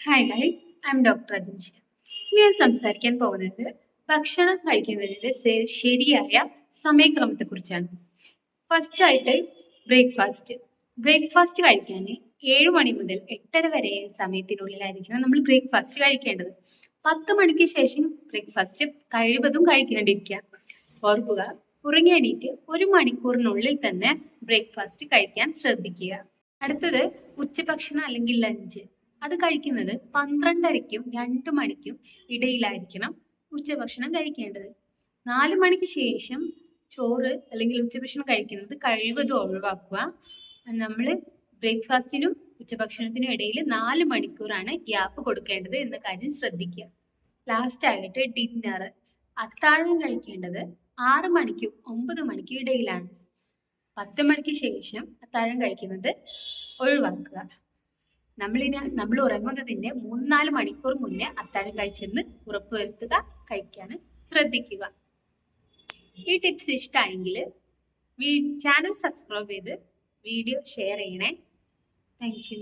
Hi guys I M doctor Ajinsha ഞാൻ സംസാരിക്കാൻ പോകുന്നത് ഭക്ഷണം കഴിക്കുന്നതിന്റെ ശരിയായ ശരിയായ സമയക്രമത്തെക്കുറിച്ചാണ്. ഫസ്റ്റ് ആയിട്ട് ബ്രേക്ക്ഫാസ്റ്റ് ബ്രേക്ക്ഫാസ്റ്റ് കഴിക്കാൻ ഏഴ് മണി മുതൽ എട്ടര വരെ സമയത്തിനുള്ളിലായിരിക്കണം നമ്മൾ ബ്രേക്ക്ഫാസ്റ്റ് കഴിക്കേണ്ടത്. പത്ത് മണിക്ക് ശേഷം ബ്രേക്ക്ഫാസ്റ്റ് കഴിവതും കഴിക്കാണ്ടിരിക്കുക ഓർക്കുക ഉറങ്ങി എണീറ്റ് ഒരു മണിക്കൂറിനുള്ളിൽ തന്നെ ബ്രേക്ക്ഫാസ്റ്റ് കഴിക്കാൻ ശ്രദ്ധിക്കുക. അടുത്തത് ഉച്ചഭക്ഷണം അല്ലെങ്കിൽ ലഞ്ച് അത് കഴിക്കുന്നത് പന്ത്രണ്ടരയ്ക്കും രണ്ട് മണിക്കും ഇടയിലായിരിക്കണം ഉച്ചഭക്ഷണം കഴിക്കേണ്ടത്. നാല് മണിക്ക് ശേഷം ചോറ് അല്ലെങ്കിൽ ഉച്ചഭക്ഷണം കഴിക്കുന്നത് കഴിവതും ഒഴിവാക്കുക. നമ്മൾ ബ്രേക്ക്ഫാസ്റ്റിനും ഉച്ചഭക്ഷണത്തിനും ഇടയിൽ നാല് മണിക്കൂറാണ് ഗ്യാപ്പ് കൊടുക്കേണ്ടത് എന്ന കാര്യം ശ്രദ്ധിക്കുക. ലാസ്റ്റ് ആയിട്ട് ഡിന്നർ അത്താഴം കഴിക്കേണ്ടത് ആറ് മണിക്കും ഒമ്പത് മണിക്കും ഇടയിലാണ്. പത്ത് മണിക്ക് ശേഷം അത്താഴം കഴിക്കുന്നത് ഒഴിവാക്കുക. നമ്മളിന് നമ്മൾ ഉറങ്ങുന്നതിന്റെ മൂന്നാൽ മണിക്കൂർ മുന്നേ അത്താഴം കഴിച്ചെന്ന് ഉറപ്പുവരുത്തുക കഴിക്കാൻ ശ്രദ്ധിക്കുക. ഈ ടിപ്സ് ഇഷ്ടമായെങ്കിൽ ചാനൽ സബ്സ്ക്രൈബ് ചെയ്ത് വീഡിയോ ഷെയർ ചെയ്യണേ. Thank you.